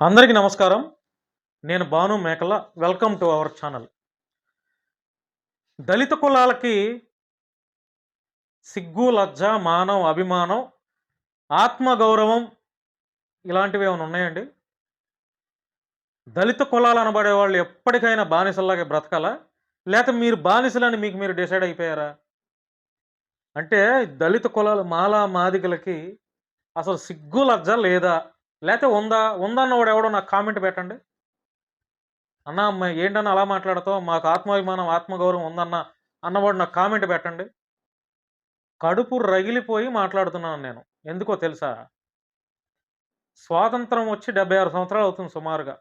అందరికీ నమస్కారం. నేను Bhanu Mekala. Welcome to our channel. దళిత కులాలకి సిగ్గు లజ్జ మానం అభిమానం ఆత్మగౌరవం ఇలాంటివి ఏమైనా ఉన్నాయండి? దళిత కులాలు అనబడే వాళ్ళు ఎప్పటికైనా బానిసల్లాగే బ్రతకాలా? లేక మీరు బానిసలని మీకు మీరు డిసైడ్ అయిపోయారా? అంటే దళిత కులాలు మాలా మాదిగలకి అసలు సిగ్గు లజ్జ లేదా? లేకపోతే ఉందా ఉందన్నవాడు ఎవడో నాకు కామెంట్ పెట్టండి. అన్న ఏంటన్నా అలా మాట్లాడతావు? మాకు ఆత్మాభిమానం ఆత్మగౌరవం ఉందన్న అన్నవాడు నాకు కామెంట్ పెట్టండి. కడుపు రగిలిపోయి మాట్లాడుతున్నాను నేను. ఎందుకో తెలుసా? స్వాతంత్రం వచ్చి డెబ్బై ఆరు సంవత్సరాలు అవుతుంది సుమారుగా.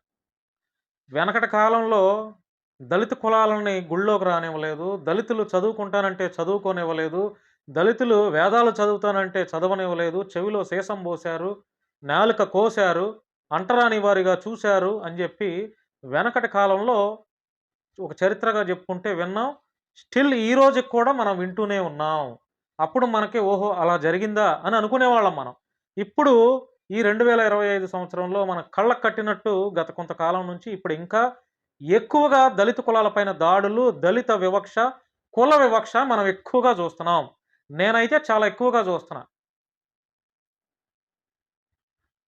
వెనకటి కాలంలో దళిత కులాలని గుళ్ళోకి రానివ్వలేదు. దళితులు చదువుకుంటానంటే చదువుకోనివ్వలేదు. దళితులు వేదాలు చదువుతానంటే చదవనివ్వలేదు. చెవిలో సీసం పోశారు. నాలుక కోశారు అంటరాని వారిగా చూశారు అని చెప్పి వెనకటి కాలంలో ఒక చరిత్రగా చెప్పుకుంటే విన్నాం. స్టిల్ ఈ రోజుకి కూడా మనం వింటూనే ఉన్నాం. అప్పుడు మనకి ఓహో అలా జరిగిందా అని అనుకునేవాళ్ళం మనం. ఇప్పుడు ఈ రెండు వేల ఇరవై ఐదు సంవత్సరంలో మన కళ్ళకు కట్టినట్టు గత కొంతకాలం నుంచి ఇప్పుడు ఇంకా ఎక్కువగా దళిత కులాలపైన దాడులు దళిత వివక్ష కుల వివక్ష మనం ఎక్కువగా చూస్తున్నాం. నేనైతే చాలా ఎక్కువగా చూస్తున్నా.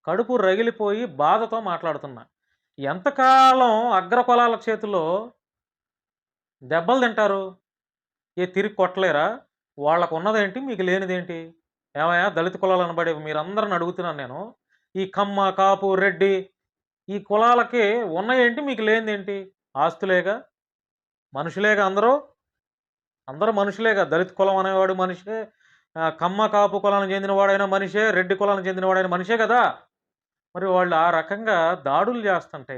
కడుపు రగిలిపోయి బాధతో మాట్లాడుతున్నా. ఎంతకాలం అగ్రకులాల చేతిలో దెబ్బలు తింటారు? ఏ తిరిగి కొట్టలేరా? వాళ్ళకు ఉన్నదేంటి మీకు లేనిదేంటి? ఏమయ్యా దళిత కులాలు అనబడే మీరందరిని అడుగుతున్నాను నేను. ఈ కమ్మ కాపు రెడ్డి ఈ కులాలకి ఉన్నాయేంటి? మీకు లేనిదేంటి? ఆస్తులేగా? మనుషులేగా అందరూ? అందరూ మనుషులేగా? దళిత కులం అనేవాడు మనిషే కమ్మ కాపు కులానికి చెందినవాడైన మనిషే రెడ్డి కులానికి చెందినవాడైన మనిషే కదా? మరి వాళ్ళు ఆ రకంగా దాడులు చేస్తుంటే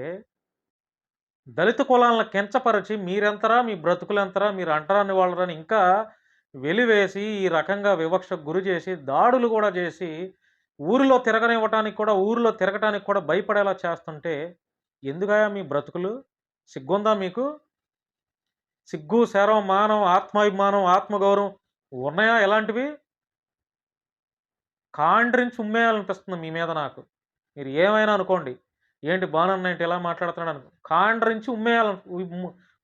దళిత కులాలను కించపరిచి మీరెంతరా మీ బ్రతుకులెంతరా మీరు అంటరాని వాళ్ళరని ఇంకా వెలివేసి ఈ రకంగా వివక్షకు గురి చేసి దాడులు కూడా చేసి ఊరిలో తిరగనివ్వటానికి కూడా ఊరిలో తిరగటానికి కూడా భయపడేలా చేస్తుంటే ఎందుకయా మీ బ్రతుకులు? సిగ్గుందా మీకు? సిగ్గు శరం మానం ఆత్మాభిమానం ఆత్మగౌరవం ఉన్నాయా ఎలాంటివి కాండ్రించి ఉమ్మేయాలనిపిస్తుంది మీ మీద నాకు. మీరు ఏమైనా అనుకోండి ఏంటి బాణన్న ఏంటి ఎలా మాట్లాడుతున్నాడు అనుకో కాండ్రించి ఉమ్మేయాల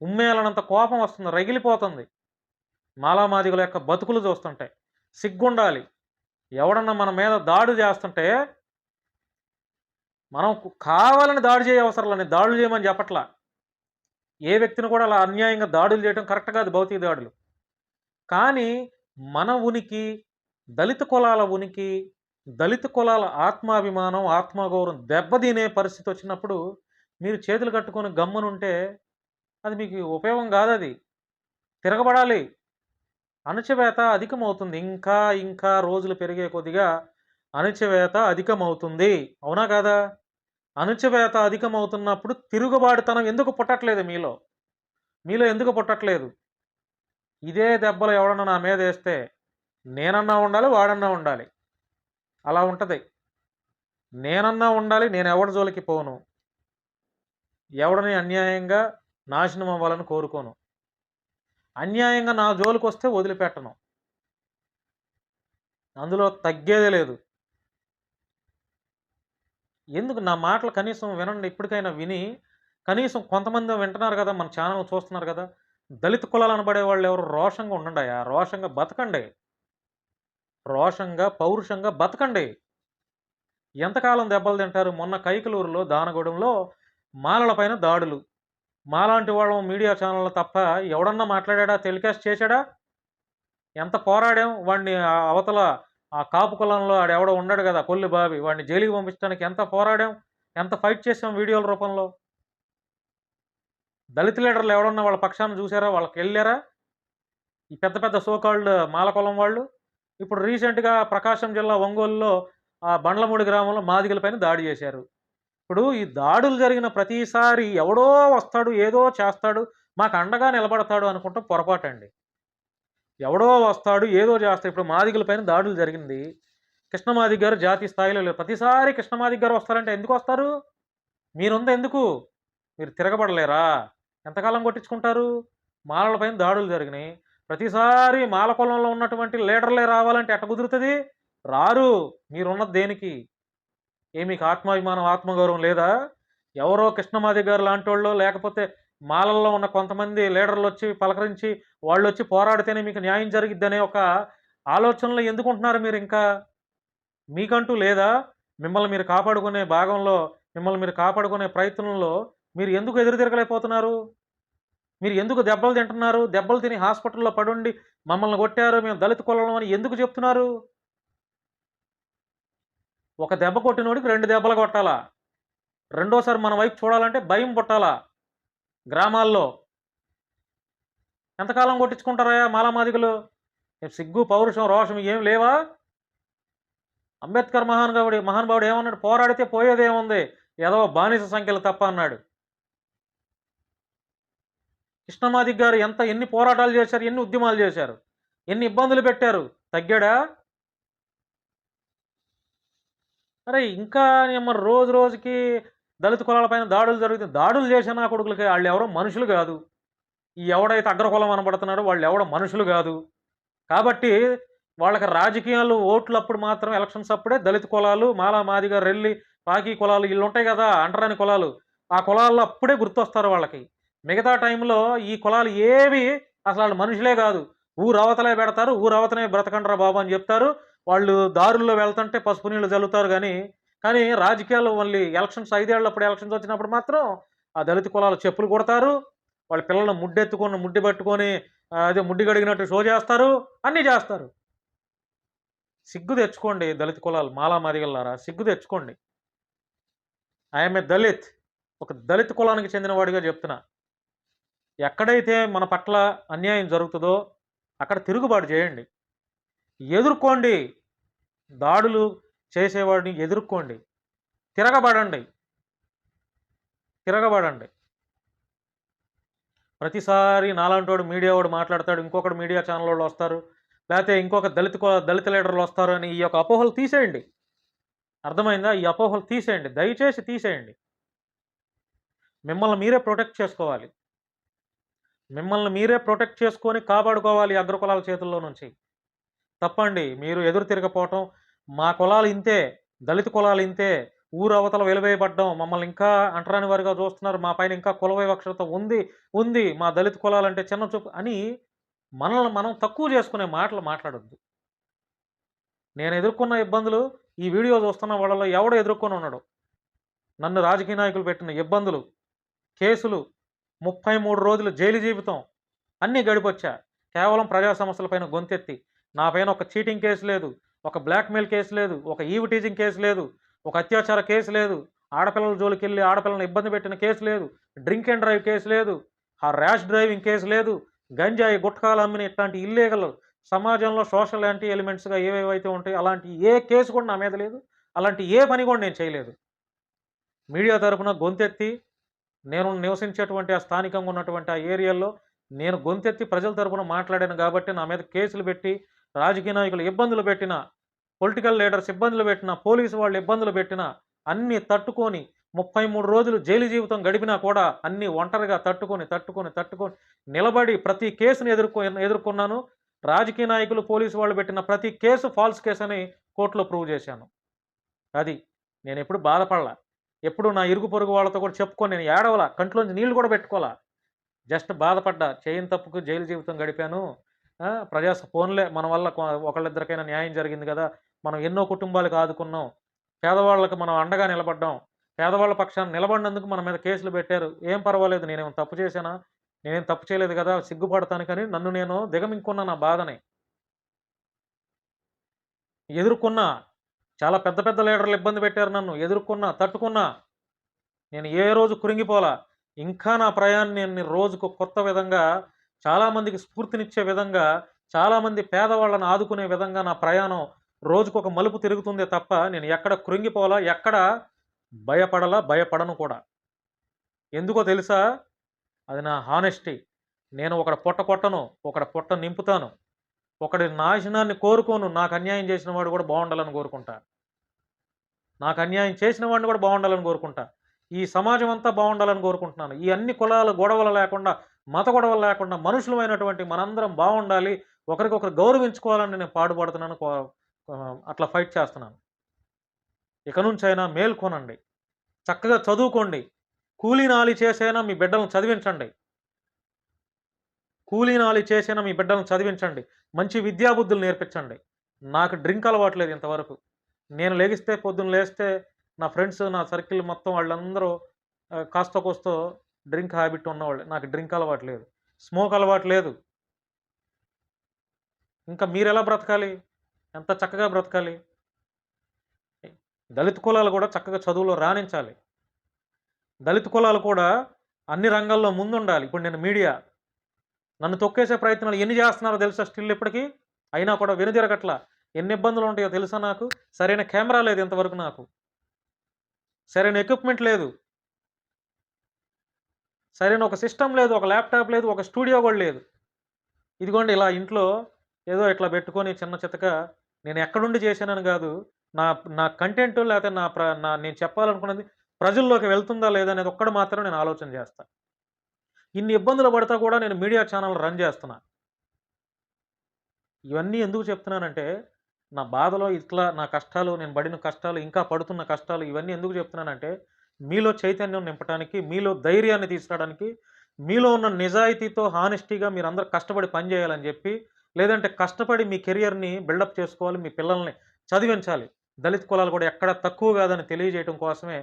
ఉమ్మేయాలనంత కోపం వస్తుంది రగిలిపోతుంది. మాలామాదిగుల యొక్క బతుకులు చూస్తుంటే సిగ్గుండాలి. ఎవడన్నా మన మీద దాడి చేస్తుంటే మనం కావాలని దాడి చేయ అవసరం లేని దాడులు చేయమని చెప్పట్లా. ఏ వ్యక్తిని కూడా అలా అన్యాయంగా దాడులు చేయడం కరెక్ట్ కాదు భౌతిక దాడులు. కానీ మన ఉనికి దళిత కులాల ఉనికి దళిత కులాల ఆత్మాభిమానం ఆత్మగౌరవం దెబ్బతినే పరిస్థితి వచ్చినప్పుడు మీరు చేతులు కట్టుకొని గమ్మునుంటే అది మీకు ఉపయోగం కాదు అది తిరగబడాలి. అణచివేత అధికమవుతుంది. ఇంకా ఇంకా రోజులు పెరిగే కొద్దిగా అణచివేత అధికమవుతుంది. అవునా కాదా? అణచివేత అధికమవుతున్నప్పుడు తిరుగుబాటుతనం ఎందుకు పుట్టట్లేదు మీలో? మీలో ఎందుకు పుట్టట్లేదు? ఇదే దెబ్బలు ఎవడన్నా నా మీద వేస్తే నేనన్నా ఉండాలి వాడన్నా ఉండాలి. అలా ఉంటుంది. నేనన్నా ఉండాలి నేను ఎవడి జోలికి పోను. ఎవడని అన్యాయంగా నాశనం అవ్వాలని కోరుకోను. అన్యాయంగా నా జోలికి వస్తే వదిలిపెట్టను. అందులో తగ్గేదే లేదు. ఎందుకు? నా మాటలు కనీసం వినండి. ఇప్పటికైనా విని కనీసం కొంతమంది వింటున్నారు కదా మన ఛానల్ చూస్తున్నారు కదా దళిత కులాలు అనబడే వాళ్ళు ఎవరు రోషంగా ఉండండి ఆ రోషంగా బతకండి. రోషంగా పౌరుషంగా బతకండి. ఎంతకాలం దెబ్బలు తింటారు? మొన్న కైకలూరులో దానగూడెంలో మాలలపైన దాడులు. మాలాంటి వాళ్ళం మీడియా ఛానళ్ళ తప్ప ఎవడన్నా మాట్లాడా టెలికాస్ట్ చేశాడా? ఎంత పోరాడాం? వాడిని అవతల ఆ కాపు కులంలో ఆడు ఎవడో ఉన్నాడు కదా కొల్లి బాబి వాడిని జైలుకి పంపించడానికి ఎంత పోరాడాం? ఎంత ఫైట్ చేసాం వీడియోల రూపంలో? దళిత లీడర్లు ఎవడన్నా వాళ్ళ పక్షాన్ని చూసారా వాళ్ళకి వెళ్ళారా ఈ పెద్ద పెద్ద సోకాల్డ్ మాల కులం వాళ్ళు? ఇప్పుడు రీసెంట్గా ప్రకాశం జిల్లా ఒంగోలులో ఆ బండ్లమూడి గ్రామంలో మాదిగలపైన దాడి చేశారు. ఇప్పుడు ఈ దాడులు జరిగిన ప్రతిసారి ఎవడో వస్తాడు ఏదో చేస్తాడు మాకు అండగా నిలబడతాడు అనుకుంటే పొరపాటు అండి ఎవడో వస్తాడు ఏదో చేస్తాడు. ఇప్పుడు మాదిగలపైన దాడులు జరిగింది. కృష్ణమాది గారు జాతీయ స్థాయిలో లేరు. ప్రతిసారి కృష్ణమాది గారు వస్తారంటే ఎందుకు వస్తారు? మీరుంది ఎందుకు? మీరు తిరగబడలేరా? ఎంతకాలం కొట్టించుకుంటారు? మాలలపైన దాడులు జరిగినాయి. ప్రతిసారి మాలకొలంలో ఉన్నటువంటి లీడర్లే రావాలంటే ఎట్ట కుదురుతుంది? రారు. మీరున్నది దేనికి? ఏ మీకు ఆత్మాభిమానం ఆత్మగౌరవం లేదా? ఎవరో కృష్ణమాది గారు లాంటి వాళ్ళు లేకపోతే మాలల్లో ఉన్న కొంతమంది లీడర్లు వచ్చి పలకరించి వాళ్ళు వచ్చి పోరాడితేనే మీకు న్యాయం జరిగిద్దనే ఒక ఆలోచనలో ఎందుకుంటున్నారు మీరు ఇంకా? మీకంటూ లేదా? మిమ్మల్ని మీరు కాపాడుకునే భాగంలో మిమ్మల్ని మీరు కాపాడుకునే ప్రయత్నంలో మీరు ఎందుకు ఎదురు తిరగలేకపోతున్నారు మీరు ఎందుకు దెబ్బలు తింటున్నారు? దెబ్బలు తిని హాస్పిటల్లో పడుండి మమ్మల్ని కొట్టారు మేము దళిత కులం అని ఎందుకు చెప్తున్నారు? ఒక దెబ్బ కొట్టినోడికి రెండు దెబ్బలు కొట్టాలా? రెండోసారి మన వైపు చూడాలంటే భయం పుట్టాలా? గ్రామాల్లో ఎంతకాలం కొట్టించుకుంటారా మాలామాదిగలు? సిగ్గు పౌరుషం రోషం ఏం లేవా? అంబేద్కర్ మహానుభావుడు మహానుభావుడు ఏమన్నాడు? పోరాడితే పోయేదేముంది? ఏదో బానిస సంఖ్యలు తప్ప అన్నాడు. కృష్ణమాదిక్ గారు ఎంత ఎన్ని పోరాటాలు చేశారు ఎన్ని ఉద్యమాలు చేశారు ఎన్ని ఇబ్బందులు పెట్టారు తగ్గాడా? అరే ఇంకా మరి రోజు రోజుకి దళిత కులాలపైన దాడులు జరుగుతుంది దాడులు చేసిన నా కొడుకులకి వాళ్ళు ఎవరో మనుషులు కాదు. ఈ ఎవడైతే అగ్రకులం అనబడుతున్నాడో వాళ్ళు ఎవడో మనుషులు కాదు. కాబట్టి వాళ్ళకి రాజకీయాలు ఓట్లు అప్పుడు మాత్రం ఎలక్షన్స్ అప్పుడే దళిత కులాలు మాలా మాదిగా రెల్లి పాకి కులాలు వీళ్ళు ఉంటాయి కదా అంటరాని కులాలు ఆ కులాల్లో అప్పుడే గుర్తొస్తారు వాళ్ళకి. మిగతా టైంలో ఈ కులాలు ఏవి అసలు వాళ్ళు మనుషులే కాదు. ఊరు అవతలే పెడతారు ఊరు అవతనే బ్రతకండ్రా బాబు అని చెప్తారు. వాళ్ళు దారుల్లో వెళ్తుంటే పసుపు నీళ్ళు చల్లుతారు కానీ కానీ రాజకీయాల్లో మళ్ళీ ఎలక్షన్స్ ఐదేళ్ళప్పుడు ఎలక్షన్స్ వచ్చినప్పుడు మాత్రం ఆ దళిత కులాలు చెప్పులు కొడతారు. వాళ్ళ పిల్లలను ముడ్డెత్తుకొని ముడ్డి పట్టుకొని అదే ముడ్డి గడిగినట్టు షో చేస్తారు అన్నీ చేస్తారు. సిగ్గు తెచ్చుకోండి దళిత కులాలు మాలా మాదిగల్లారా సిగ్గు తెచ్చుకోండి. ఐఎమ్ ఏ దళిత్ ఒక దళిత కులానికి చెందినవాడిగా చెప్తున్నా. ఎక్కడైతే మన పట్ల అన్యాయం జరుగుతుందో అక్కడ తిరుగుబాటు చేయండి. ఎదుర్కోండి. దాడులు చేసేవాడిని ఎదుర్కోండి. తిరగబడండి. తిరగబడండి. ప్రతిసారి నాలాంటోడు మీడియా వాడు మాట్లాడతాడు ఇంకొకటి మీడియా ఛానల్ వాళ్ళు వస్తారు లేకపోతే ఇంకొక దళిత దళిత లీడర్లు వస్తారు అని ఈ యొక్క అపోహలు తీసేయండి. అర్థమైందా? ఈ అపోహలు తీసేయండి. దయచేసి తీసేయండి. మిమ్మల్ని మీరే ప్రొటెక్ట్ చేసుకోవాలి. మిమ్మల్ని మీరే ప్రొటెక్ట్ చేసుకొని కాపాడుకోవాలి అగ్రకులాల చేతుల్లో నుంచి. తప్పండి మీరు ఎదురు తిరగపోవటం మా కులాలు ఇంతే దళిత కులాలు ఇంతే ఊరు అవతల వెలువేయబడ్డం మమ్మల్ని ఇంకా అంటరాని వారిగా చూస్తున్నారు మా పైన ఇంకా కుల వివక్షత ఉంది ఉంది మా దళిత కులాలంటే చిన్న చూపు అని మనల్ని మనం తక్కువ చేసుకునే మాటలు మాట్లాడొద్దు. నేను ఎదుర్కొన్న ఇబ్బందులు ఈ వీడియో చూస్తున్న వాళ్ళలో ఎవడో ఎదుర్కొని ఉన్నాడు నన్ను రాజకీయ నాయకులు పెట్టిన ఇబ్బందులు కేసులు ముప్పై మూడు రోజులు జైలు జీవితం. అన్నీ గడిపొచ్చా. కేవలం ప్రజా సమస్యలపైన గొంతెత్తి. నా పైన ఒక చీటింగ్ కేసు లేదు ఒక బ్లాక్మెయిల్ కేసు లేదు ఒక ఈవ్ టీజింగ్ కేసు లేదు ఒక అత్యాచార కేసు లేదు ఆడపిల్లల జోలికి వెళ్ళి ఆడపిల్లలను ఇబ్బంది పెట్టిన కేసు లేదు డ్రింక్ అండ్ డ్రైవ్ కేసు లేదు ఆ ర్యాష్ డ్రైవింగ్ కేసు లేదు గంజాయి గుట్కాలు అమ్మిన ఇట్లాంటి ఇల్లీగల్ సమాజంలో సోషల్ యాంటీ ఎలిమెంట్స్గా ఏవేవైతే ఉంటాయో అలాంటి ఏ కేసు కూడా నా మీద లేదు అలాంటి ఏ పని కూడా నేను చేయలేదు. మీడియా తరపున గొంతెత్తి నేను నివసించేటువంటి ఆ స్థానికంగా ఉన్నటువంటి ఆ ఏరియాలో నేను గొంతెత్తి ప్రజల తరపున మాట్లాడాను కాబట్టి నా మీద కేసులు పెట్టి రాజకీయ నాయకులు ఇబ్బందులు పెట్టిన పొలిటికల్ లీడర్స్ ఇబ్బందులు పెట్టిన పోలీసు వాళ్ళు ఇబ్బందులు పెట్టిన అన్నీ తట్టుకొని ముప్పై మూడు రోజులు జైలు జీవితం గడిపినా కూడా అన్నీ ఒంటరిగా తట్టుకొని తట్టుకొని తట్టుకొని నిలబడి ప్రతి కేసును ఎదుర్కొ ఎదుర్కొన్నాను. రాజకీయ నాయకులు పోలీసు వాళ్ళు పెట్టిన ప్రతి కేసు ఫాల్స్ కేసు అని కోర్టులో ప్రూవ్ చేశాను. అది. నేను ఎప్పుడు బాధపడలా. ఎప్పుడు నా ఇరుగు పొరుగు వాళ్ళతో కూడా చెప్పుకొని నేను ఏడవలా కంట్లోంచి నీళ్ళు కూడా పెట్టుకోవాలా జస్ట్ బాధపడ్డా చేయని తప్పుకు జైలు జీవితం గడిపాను. ఆ, ప్రజా ఫోన్లే మన వల్ల ఒకళ్ళిద్దరికైనా న్యాయం జరిగింది కదా మనం ఎన్నో కుటుంబాలకు ఆదుకున్నాం. పేదవాళ్ళకి మనం అండగా నిలబడ్డాం. పేదవాళ్ళ పక్షాన్ని నిలబడినందుకు మన మీద కేసులు పెట్టారు. ఏం పర్వాలేదు నేనేం తప్పు చేశానా? నేనేం తప్పు చేయలేదు కదా సిగ్గుపడతాను కానీ నన్ను నేను దిగమింకున్నా నా బాధని. ఎదుర్కొన్నా చాలా పెద్ద పెద్ద లీడర్లు ఇబ్బంది పెట్టారు నన్ను ఎదుర్కొన్నా తట్టుకున్నా. నేను ఏ రోజు కురింగిపోలా. ఇంకా నా ప్రయాణం నేను రోజుకు కొత్త విధంగా చాలామందికి స్ఫూర్తినిచ్చే విధంగా చాలామంది పేదవాళ్ళను ఆదుకునే విధంగా నా ప్రయాణం రోజుకు ఒక మలుపు తిరుగుతుందే తప్ప నేను ఎక్కడ కృంగిపోలా ఎక్కడ భయపడలా భయపడను కూడా. ఎందుకో తెలుసా? అది నా హానెస్టీ. నేను ఒకడ పొట్ట కొట్టను ఒకడ పొట్ట నింపుతాను. ఒకడి నాశనాన్ని కోరుకోను. నాకు అన్యాయం చేసిన వాడు కూడా బాగుండాలని కోరుకుంటా. నాకు అన్యాయం చేసిన వాడిని కూడా బాగుండాలని కోరుకుంటా. ఈ సమాజం అంతా బాగుండాలని కోరుకుంటున్నాను. ఈ అన్ని కులాల గొడవలు లేకుండా మత గొడవలు లేకుండా మనుషులమైనటువంటి మనందరం బాగుండాలి. ఒకరికొకరు గౌరవించుకోవాలని నేను పాటుపడుతున్నాను. కో- అట్లా ఫైట్ చేస్తున్నాను. ఇక నుంచి అయినా మేల్కొనండి. చక్కగా చదువుకోండి. కూలీ నాలి చేసైనా మీ బిడ్డలను చదివించండి. కూలీ నాలి చేసైనా మీ బిడ్డలను చదివించండి. మంచి విద్యాబుద్ధులు నేర్పించండి. నాకు డ్రింక్ అలవాట్లేదు ఇంతవరకు. నేను లేగిస్తే పొద్దున్న లేస్తే నా ఫ్రెండ్స్ నా సర్కిల్ మొత్తం వాళ్ళందరూ కాస్త కోస్తో డ్రింక్ హ్యాబిట్ ఉన్నవాళ్ళు. నాకు డ్రింక్ అలవాటు లేదు. స్మోక్ అలవాటు లేదు. ఇంకా మీరు ఎలా బ్రతకాలి? ఎంత చక్కగా బ్రతకాలి? దళిత కులాలు కూడా చక్కగా చదువులో రాణించాలి. దళిత కులాలు కూడా అన్ని రంగాల్లో ముందుండాలి. ఇప్పుడు నేను మీడియా నన్ను తొక్కేసే ప్రయత్నాలు ఎన్ని చేస్తున్నారో తెలుసా స్టిల్ ఇప్పటికీ? అయినా కూడా వెనుదిరగట్లా ఎన్ని ఇబ్బందులు ఉంటాయో తెలుసా నాకు? సరైన కెమెరా లేదు ఇంతవరకు నాకు. సరైన ఎక్విప్మెంట్ లేదు. సరైన ఒక సిస్టమ్ లేదు ఒక ల్యాప్టాప్ లేదు ఒక స్టూడియో కూడా లేదు. ఇదిగోండి ఇలా ఇంట్లో ఏదో ఇట్లా పెట్టుకొని చిన్న చిత్తక నేను ఎక్కడుండి చేశానని కాదు నా నా కంటెంట్ లేకపోతే నా ప్ర నా నేను చెప్పాలనుకున్నది ప్రజల్లోకి వెళ్తుందా లేదా అనేది ఒక్కడ మాత్రం నేను ఆలోచన చేస్తాను ఇన్ని ఇబ్బందులు పడతా కూడా నేను మీడియా ఛానల్ రన్ చేస్తున్నా. ఇవన్నీ ఎందుకు చెప్తున్నానంటే నా బాధలో ఇట్లా నా కష్టాలు నేను పడిన కష్టాలు ఇంకా పడుతున్న కష్టాలు ఇవన్నీ ఎందుకు చెప్తున్నానంటే మీలో చైతన్యం నింపడానికి మీలో ధైర్యాన్ని తీసుకురావడానికి మీలో ఉన్న నిజాయితీతో హానెస్టీగా మీరు అందరూ కష్టపడి పనిచేయాలని చెప్పి లేదంటే కష్టపడి మీ కెరియర్ని బిల్డప్ చేసుకోవాలి మీ పిల్లల్ని చదివించాలి. దళిత కులాలు కూడా ఎక్కడ తక్కువ కాదని తెలియజేయడం కోసమే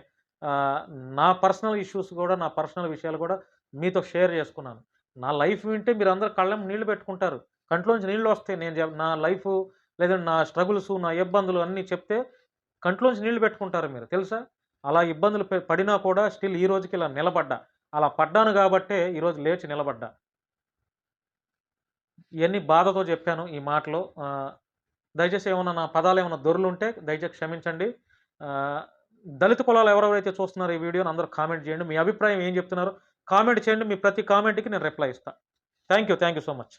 నా పర్సనల్ ఇష్యూస్ కూడా నా పర్సనల్ విషయాలు కూడా మీతో షేర్ చేసుకున్నాను. నా లైఫ్ వింటే మీరు అందరు కళ్ళం నీళ్ళు పెట్టుకుంటారు. కంట్లోంచి నీళ్ళు వస్తాయి. నేను నా లైఫ్ లేదంటే నా స్ట్రగుల్స్ నా ఇబ్బందులు అన్నీ చెప్తే కంట్లోంచి నీళ్ళు పెట్టుకుంటారు మీరు. తెలుసా? అలా ఇబ్బందులు పడినా కూడా స్టిల్ ఈ రోజుకి ఇలా నిలబడ్డా. అలా పడ్డాను కాబట్టే ఈరోజు లేచి నిలబడ్డా. ఇవన్నీ బాధతో చెప్పాను ఈ మాటలో. దయచేసి ఏమైనా నా పదాలు ఏమైనా దొరులుంటే దయచేసి క్షమించండి. దళిత కులాలు ఎవరెవరైతే చూస్తున్నారు ఈ వీడియోని అందరూ కామెంట్ చేయండి. మీ అభిప్రాయం ఏం చెప్తున్నారో కామెంట్ చేయండి. మీ ప్రతి కామెంట్కి నేను రిప్లై ఇస్తాను thank you thank you so much